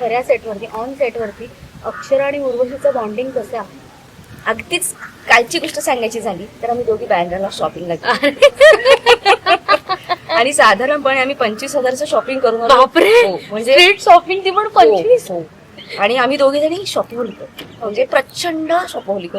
खऱ्या सेटवरती ऑन सेटवरती अक्षरा आणि उर्वशीचं बॉन्डिंग कसं आहे अगदीच कालची गोष्ट सांगायची झाली तर आम्ही दोघी बँड्राला शॉपिंगला गेलो. आणि साधारणपणे आम्ही पंचवीस हजारचं शॉपिंग करून आलो. हो, म्हणजे शॉपिंग ती पण पंचवीस हो, हो. आणि आम्ही दोघे जणी शॉपिंग म्हणजे प्रचंड शॉपिंग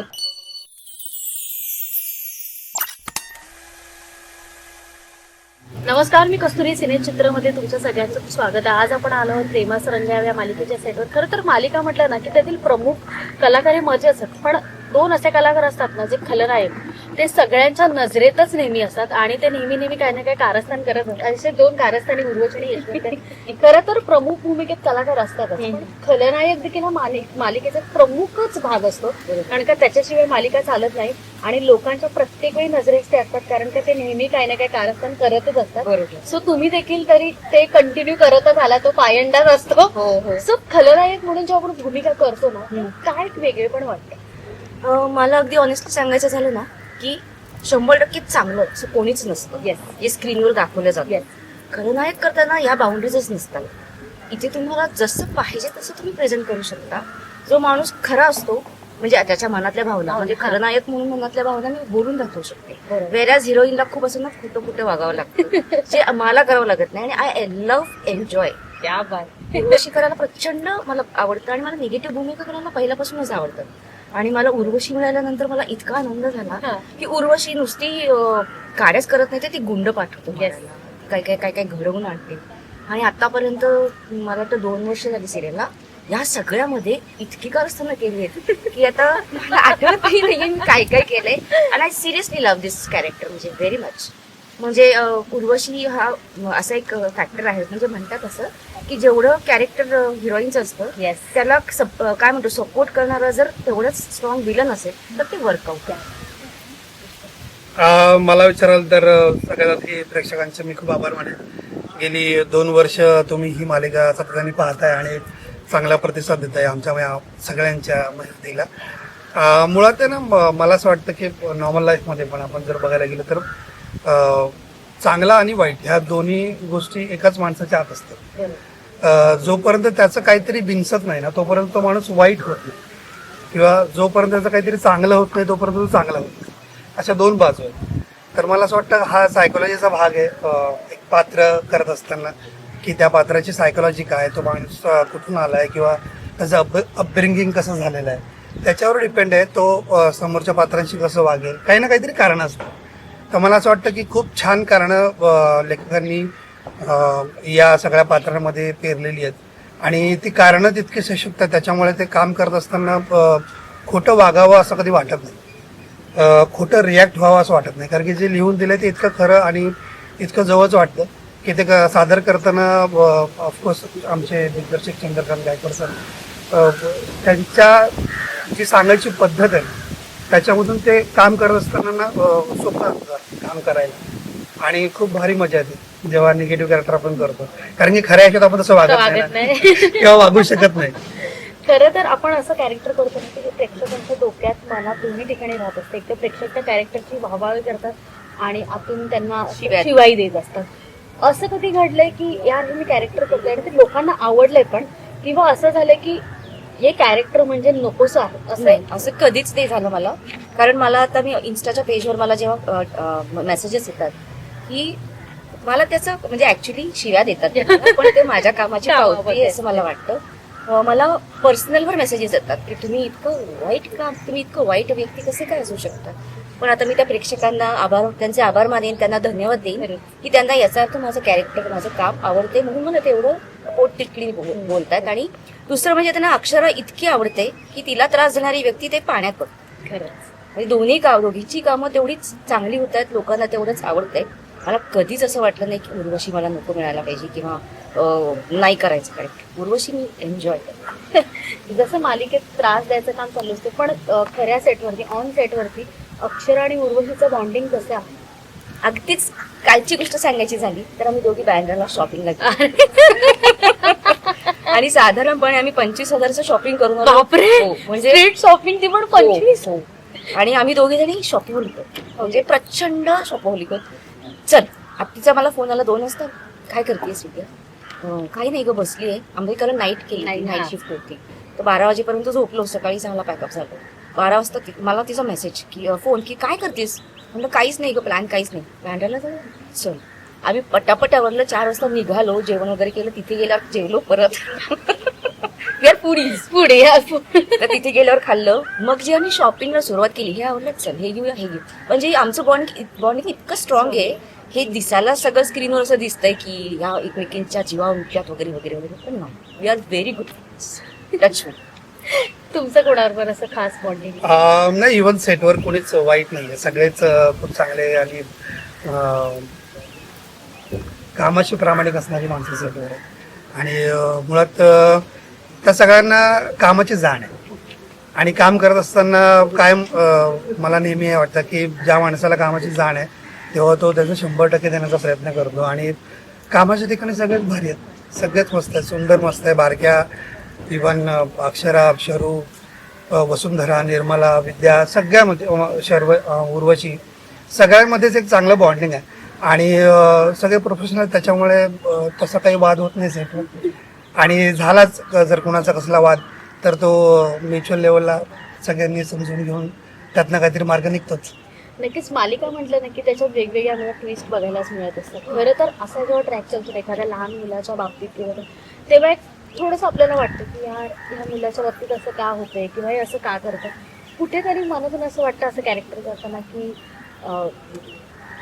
नमस्कार मी कस्तुरी सिने चित्रमध्ये तुमच्या सगळ्यांचं स्वागत. आहे आज आपण आलो आहोत प्रेमास रंगाव या मालिकेच्या सेटवर खरं तर मालिका म्हटलं ना की त्यातील प्रमुख कलाकार हे मजे असतात पण दोन असे कलाकार असतात ना जे खलनायक ते सगळ्यांच्या नजरेतच नेहमी असतात आणि ते नेहमी नेहमी काही ना काही कारस्थान करत असतात. असे दोन कारस्थानी उर्वचनी यशवंत खरं तर प्रमुख भूमिकेत कलाकार असतातच पण खलनायक देखील हा मालिक मालिकेचा प्रमुखच भाग असतो. कारण का त्याच्याशिवाय मालिका चालत नाही आणि लोकांच्या प्रत्येक वेळी नजरेस ते असतात. कारण का ते नेहमी काही ना काही कारस्थान करतच असतात. सो तुम्ही देखील तरी ते कंटिन्यू करतच आला. तो पायंडाच असतो. हो हो. सो खलनायक म्हणून जेव्हा आपण भूमिका करतो ना. काय वेगळे पण वाटतं मला अगदी ऑनेस्टली सांगायचं झालं ना की शंभर टक्के चांगलं असं कोणीच नसतं. येस जे स्क्रीनवर दाखवलं जातं. खलनायक करताना या बाउंड्रीजच नसतात. इथे तुम्हाला जसं पाहिजे तसं तुम्ही प्रेझेंट करू शकता. जो माणूस खरा असतो म्हणजे त्याच्या मनातल्या भावना म्हणजे हा. खलनायक म्हणून मनातल्या भावना मी बोलून दाखवू शकते. वेऱ्याज हिरोईनला खूप असं ना खोटं खोटं वागावं लागतं. जे मला करावं लागत नाही आणि आय लव्ह एन्जॉय त्या बाय करायला प्रचंड मला आवडतं आणि मला निगेटिव्ह भूमिका करायला पहिल्यापासूनच आवडतं. आणि मला उर्वशी मिळाल्यानंतर मला इतका आनंद झाला. की उर्वशी नुसती अं, काड्याच करत नाही तर ती गुंड पाठवतो. काय काय काय काय घडवून आणते. आणि आतापर्यंत मला वाटतं दोन वर्ष झाली सिरियलला या सगळ्यामध्ये इतकी कारस्थानं केली आहेत की आता मला आठवतही नाहीये मी काय काय केलंय. आणि I seriously love this character म्हणजे व्हेरी मच म्हणजे उर्वशी हा असा एक फॅक्टर आहे. म्हणजे म्हणतात असं की जेवढं कॅरेक्टर हिरोईनचं असतं येस त्याला सप- काय म्हणतो सपोर्ट करणारा जर तेवढंच स्ट्रॉंग विलन असेल तर ते वर्कआउट अ, मला विचाराल तर अ, सगळ्यात आधी प्रेक्षकांचे मी खूप आभार मानेन. गेली दोन वर्ष तुम्ही ही मालिका सातत्याने पाहताय आणि चांगला प्रतिसाद देताय आमच्या या सगळ्यांच्या मेहनतीला अ, मुळात आहे ना म- मला असं वाटतं की नॉर्मल लाईफमध्ये पण आपण जर बघायला गेलं तर चांगला आणि वाईट ह्या दोन्ही गोष्टी एकाच माणसाच्या आत असतात. जोपर्यंत त्याचं काहीतरी बिनसत नाही ना तोपर्यंत तो माणूस वाईट होत नाही. किंवा जोपर्यंत त्याचं काहीतरी चांगलं होत नाही तोपर्यंत तो चांगला होत नाही. अशा दोन बाजू आहेत. तर मला असं वाटतं हा सायकोलॉजीचा भाग आहे. एक पात्र करत असताना की त्या पात्राची सायकोलॉजी काय तो माणूस कुठून आला आहे किंवा त्याचं अप अपब्रिंगिंग कसं झालेलं आहे त्याच्यावर डिपेंड आहे. तो समोरच्या पात्रांशी कसं वागेल काही ना काहीतरी कारण असतं. तर मला असं वाटतं की खूप छान कारणं लेखकांनी या सगळ्या पात्रांमध्ये पेरलेली आहेत. आणि ती कारणं तितकी सशक्त आहेत त्याच्यामुळे ते काम करत असताना खोटं वागावं असं कधी वाटत नाही. खोटं रिॲक्ट व्हावं असं वाटत नाही. कारण की जे लिहून दिलं ते इतकं खरं आणि इतकं जवळच वाटतं की ते क- सादर करताना ऑफकोर्स आमचे दिग्दर्शक चंद्रकांत गायकवाड सर त्यांच्या जी सांगायची पद्धत आहे त्याच्यामधून ते काम करत असताना सोपं असतं काम करायला. आणि खूप भारी मजा येते. जेव्हा निगेटिव्ह कॅरेक्टर आपण करतो. कारण की खऱ्या ह्याच्यात आपण तसं वागत नाही. किंवा वागू शकत नाही. खरं तर आपण असं कॅरेक्टर करतो ना की प्रेक्षकांच्या डोक्यात मनात दोन्ही ठिकाणी राहत असते. एक तर प्रेक्षक त्या कॅरेक्टरची वाहवावी करतात आणि आतून त्यांना शिव्या. शिवाई देत असतात. असं कधी घडलंय की यार हे मी कॅरेक्टर करतोय आणि ते लोकांना आवडलंय पण. किंवा असं झालं की हे कॅरेक्टर म्हणजे नकोस आहे असं नाही असं कधीच नाही झालं मला. कारण मला आता मी इन्स्टाच्या पेजवर मला जेव्हा मेसेजेस येतात की मला त्याचं म्हणजे ऍक्च्युली शिव्या देतात. ते मला, पण ते माझ्या कामाची. पावती आहे असं मला वाटतं. अं, मला पर्सनलवर मेसेजेस येतात की तुम्ही इतकं वाईट काम तुम्ही इतकं वाईट व्यक्ती कसे काय असू शकता? पण आता मी त्या प्रेक्षकांना आभार त्यांचे आभार मानेन त्यांना धन्यवाद देईन की त्यांना याचा अर्थ माझं कॅरेक्टर माझं काम आवडते म्हणून मला तेवढं पोट तिटली बोलतात. आणि दुसरं म्हणजे त्यांना अक्षरा इतकी आवडते की तिला त्रास देणारी व्यक्ती ते पाण्यात खरंच. म्हणजे दोन्ही का दोघींची कामं तेवढीच चांगली होत आहेत लोकांना तेवढंच आवडतंय. मला कधीच असं वाटलं नाही की उर्वशी मला नको मिळायला पाहिजे किंवा नाही करायचं काय उर्वशी मी एन्जॉय करते. जसं मालिकेत त्रास द्यायचं काम चालू असते पण खऱ्या सेटवरती ऑन सेटवरती अक्षरा आणि उर्वशीचं बॉन्डिंग कसं आहे? अगदीच कालची गोष्ट सांगायची झाली तर आम्ही दोघी बँड्राला शॉपिंगला गेलो. आणि साधारणपणे आम्ही पंचवीस हजारचं शॉपिंग करून आलो. बापरे! हो, म्हणजे स्ट्रीट शॉपिंग ती पण पंचवीस? हो, हो. आणि आम्ही दोघे जणी शॉपिंग म्हणजे प्रचंड शॉपिंग चल आपलीचा मला फोन आला दोन वाजता. काय करतेस विद्या अं, काही नाही ग बसली आहे आंबेडकरला नाईट केली Night, नाईट हा. शिफ्ट होती. तर बारा वाजेपर्यंत झोपलो सकाळी सहाला पॅकअप झालं. बारा वाजता ती- मला तिचा मेसेज की फोन की काय करतेस? म्हणलं काहीच नाही ग प्लॅन काहीच नाही. बँड्राला चल. आम्ही पटापट आवरलं चार वाजता निघालो जेवण वगैरे केलं तिथे गेल्यावर जेवलो परत. वी आर पुढीच पुढे या. तर तिथे गेल्यावर खाल्लं. मग जे आम्ही शॉपिंगला सुरुवात केली हे आवडलं. चल हे घेऊया हे घेऊ म्हणजे आमचं बॉन्ड बॉन्डिंग इतकं स्ट्रॉंग आहे. हे दिसायला सगळं स्क्रीनवर असं दिसतंय की ह्या एकमेकींच्या जीवा उठ्यात वगैरे वगैरे वगैरे. पण नाही we are very good touch तुमचं कोणाबरोबर असं खास बॉन्डिंग नाही इव्हन सेटवर कोणीच वाईट नाहीये. सगळेच अं, खूप चांगले आणि कामाशी प्रामाणिक असणारी माणसं सगळं. आहेत. आणि मुळात त्या सगळ्यांना कामाची जाण आहे. आणि काम करत असताना कायम मला नेहमी हे वाटतं की ज्या माणसाला कामाची जाण आहे तेव्हा तो त्याचं शंभर टक्के देण्याचा प्रयत्न करतो. आणि कामाच्या ठिकाणी सगळेच भारी आहेत. सगळेच मस्त आहे सुंदर मस्त आहे. बारक्या इवन अक्षरा अक्षरू वसुंधरा निर्मला विद्या सगळ्यामध्ये शर्व उर्वशी सगळ्यांमध्येच एक चांगलं बॉन्डिंग आहे. आणि सगळे प्रोफेशनल त्याच्यामुळे तसा काही वाद होत नाही सेटवर आणि झालाच जर कुणाचा कसला वाद तर तो म्युच्युअल लेवलला सगळ्यांनी समजून घेऊन त्यातनं काहीतरी मार्ग निघतोच. नक्कीच मालिका म्हटलं ना की त्याच्यात वेगवेगळ्या मला ट्विस्ट बघायलाच मिळत असतात. खरं तर असा जेव्हा ट्रॅक चालतो एखाद्या लहान मुलाच्या बाबतीत किंवा तेव्हा एक थोडंसं आपल्याला वाटतं की यार ह्या मुलाच्या बाबतीत असं का होतंय किंवा हे असं का करतं कुठेतरी मनातून असं वाटतं असं कॅरेक्टर करताना की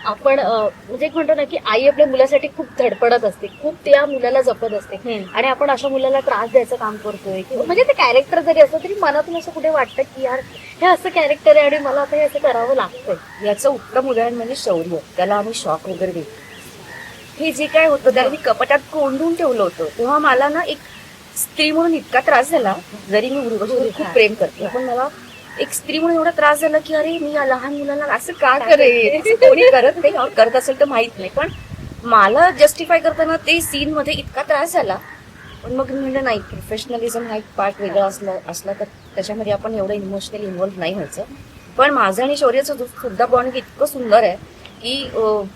आपण म्हणजे एक म्हणतो ना की आई आपल्या मुलासाठी खूप धडपडत असते. खूप त्या मुलाला जपत असते. आणि आपण अशा मुलाला त्रास द्यायचं काम करतोय किंवा म्हणजे ते कॅरेक्टर जरी असलं तरी मनातून असं कुठे वाटतं की यार हे असं कॅरेक्टर आहे आणि मला आता हे असं करावं लागतंय. याचं उत्तम उदाहरण म्हणजे शौर्य. त्याला आम्ही शॉक वगैरे देतो. हे जे काय होतं त्याला मी कपाटात कोंडून ठेवलं होतं. तेव्हा मला ना एक स्त्री म्हणून इतका त्रास झाला जरी मी उर्वशीवर खूप प्रेम करते. पण मला एक स्त्री म्हणून एवढा त्रास झाला की अरे मी या लहान मुलाला असं का करेन? असं कोणी करत नाही और करत असेल तर माहीत नाही. पण मला जस्टिफाय करताना ते सीन मध्ये इतका त्रास झाला. पण मग मी म्हणलं नाही प्रोफेशनलिझम हा एक पार्ट वेगळा असला असला तर त्याच्यामध्ये आपण एवढं इमोशनली इन्व्हॉल्व्ह नाही व्हायचं. पण माझं आणि शौर्याचं सुद्धा बॉन्ड इतकं सुंदर आहे की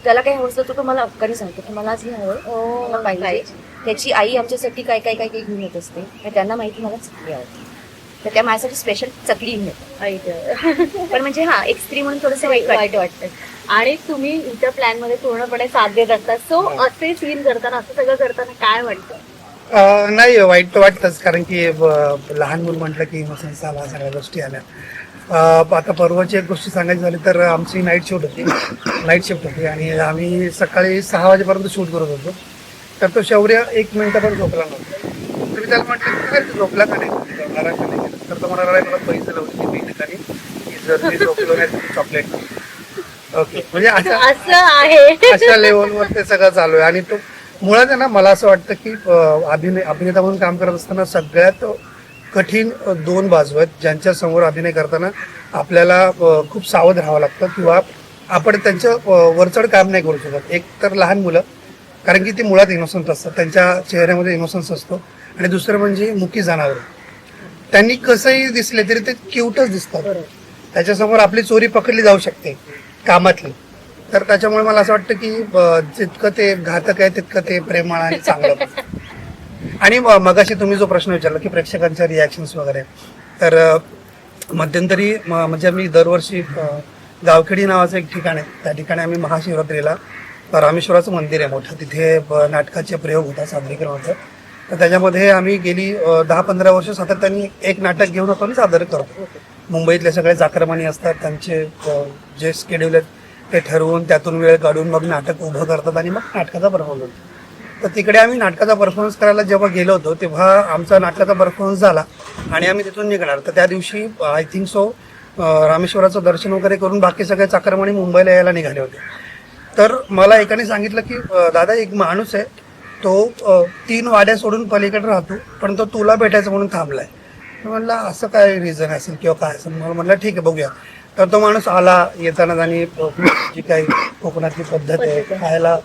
त्याला काय हवं असलं तर तो मला अक्काने सांगतो की मला आज हे हवं मला पाहिजे. त्याची आई आमच्यासाठी काय काय काय काय घेऊन येत असते. त्यांना माहिती मला चकली आवडते. तर त्या माझ्यासाठी स्पेशल चकली गं. पण म्हणजे हा एक स्त्री म्हणून थोडंसं वाईट वाईट वाटतं. आणि तुम्ही तुमच्या प्लॅनमध्ये पूर्णपणे साथ देत असतात सो असे सीन करताना असं सगळं करताना काय वाटतं? नाही वाईट तर वाटतंच. कारण की लहान मूल म्हटलं की इमोशन्स आला सगळ्या गोष्टी आल्या. आता परवाची एक गोष्ट सांगायची झाली तर आमची नाईट शूट होती. नाईट शिफ्ट होती. आणि आम्ही सकाळी सहा वाजेपर्यंत शूट करत होतो. तर तो शौर्य एक मिनिटं पण झोपला नव्हता. मी त्याला म्हटलं की काय तू झोपला का नाही? का नाही केला? तर तो म्हणाला "नाही, मला पैसे लावले मी ठिकाणी चॉकलेट ओके म्हणजे असं आहे. अशा लेवलवर ते सगळं चालू आहे. आणि तो मुळात आहे ना मला असं वाटतं की अभिनय अभिनेता म्हणून काम करत असताना सगळ्यात कठीण दोन बाजू आहेत ज्यांच्या समोर अभिनय करताना आपल्याला खूप सावध राहावं लागतं किंवा आपण त्यांचं वरचढ काम नाही करू शकत. एक तर लहान मुलं कारण की ती मुळात इनोसन्स असतात. त्यांच्या चेहऱ्यामध्ये इनोसन्स असतो. आणि दुसरं म्हणजे मुकी जनावर. त्यांनी कसंही दिसले तरी ते क्यूटच दिसतात. त्याच्यासमोर आपली चोरी पकडली जाऊ शकते कामातली. तर त्याच्यामुळे मला असं वाटतं की जितकं ते घातक आहे तितकं ते प्रेमळ आणि चांगलं आणि म- मगाशी तुम्ही जो प्रश्न विचारला की प्रेक्षकांच्या रिॲक्शन्स वगैरे तर मध्यंतरी म- म्हणजे मी दरवर्षी गावखेडी नावाचं एक ठिकाण आहे. त्या ठिकाणी आम्ही महाशिवरात्रीला रामेश्वराचं मंदिर आहे मोठं. तिथे नाटकाचे प्रयोग होता सादरीकरण होतं. तर त्याच्यामध्ये आम्ही गेली दहा पंधरा वर्ष सातत्याने एक नाटक घेऊन आपण सादर करतो. मुंबईतले सगळे जाक्रमानी असतात त्यांचे जे स्केड्यूल आहेत ते ठरवून त्यातून वेळ काढून मग नाटक उभं करतात आणि मग नाटकाचा परफॉर्मन्स होतो. तर तिकडे आम्ही नाटकाचा परफॉर्मन्स करायला जेव्हा गेलो होतो तेव्हा आमचा नाटकाचा परफॉर्मन्स झाला आणि आम्ही तिथून निघणार. तर त्या दिवशी आय थिंक सो रामेश्वराचं दर्शन वगैरे करून बाकी सगळे चाकरमानी मुंबईला यायला निघाले होते. तर मला एकाने सांगितलं की दादा एक माणूस आहे तो तीन वाड्या सोडून पलीकडे राहतो पण तो तुला भेटायचं म्हणून थांबलाय. मी म्हणलं असं काय रिझन असेल किंवा काय असेल? मला म्हटलं ठीक आहे बघूया. तर तो माणूस आला येताना आणि जी काही कोकणातली पद्धत आहे खायला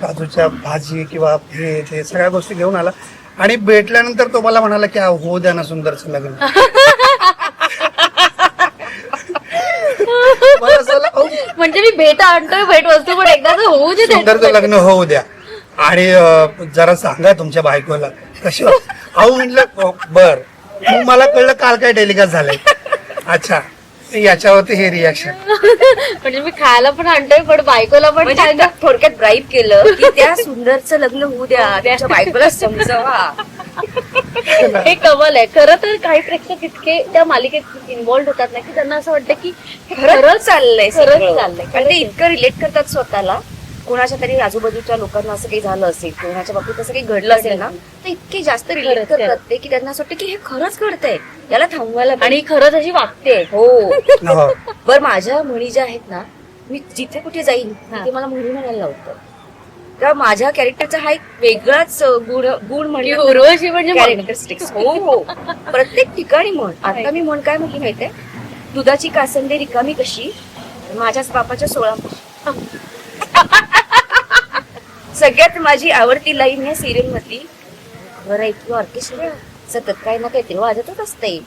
काजूच्या भाजी किंवा हे ते सगळ्या गोष्टी घेऊन आला. आणि भेटल्यानंतर तो मला म्हणाला की "आ, हो द्या ना सुंदरचं लग्न. मला असं वाटलं, "अहो, म्हणजे मी भेट आणतोय भेट वस्तू पण एकदा होऊ दे सुंदरचं लग्न होऊ द्या. आणि जरा सांगा तुमच्या बायकोला. कशी अहो म्हटलं "अ, बर. मग मला कळलं काल काय टेलिकास्ट झालंय. अच्छा. याच्यावरती हे रिॲक्शन म्हणजे मी खायला पण आणतोय पण बायकोला पण म्हणजे थोडक्यात ब्राईब केलं की त्या सुंदरचं लग्न होऊ द्या त्याच्या बायकोला समजावा. हे कमल आहे. खरं तर काही प्रेक्षक इतके त्या मालिकेत इन्व्हॉल्ड होतात ना की त्यांना असं वाटतं की हे खरंच चाललंय खरंच. चाललंय, आणि ते इतकं रिलेट करतात स्वतःला. कोणाच्या तरी आजूबाजूच्या लोकांना असं काही झालं असेल कोणाच्या बाबतीत असं काही घडलं असेल ना तर इतके जास्त रिलेट करतात. ते की त्यांना असं वाटतं की हे खरंच घडतंय. याला थांबवायला. आणि खरंच अशी वागते. हो. बर माझ्या म्हणी ज्या आहेत ना मी जिथे कुठे जाईन. तिथे मला म्हणी म्हणायला लावतं तेव्हा माझ्या कॅरेक्टरचा हा एक वेगळाच गुण गुण म्हणजे उर्वशी म्हणजे. कॅरेक्टरिस्टिक्स हो हो. प्रत्येक ठिकाणी म्हण. आता मी म्हण काय म्हटली माहितीये? दुधाची कासंदे रिकामी कशी? माझ्याच बापाच्या सोळा सगळ्यात माझी आवडती लाईन या सिरियल मधली बरं इतकी ऑर्केस्ट्रा सतत काही ना काहीतरी वाजतच असते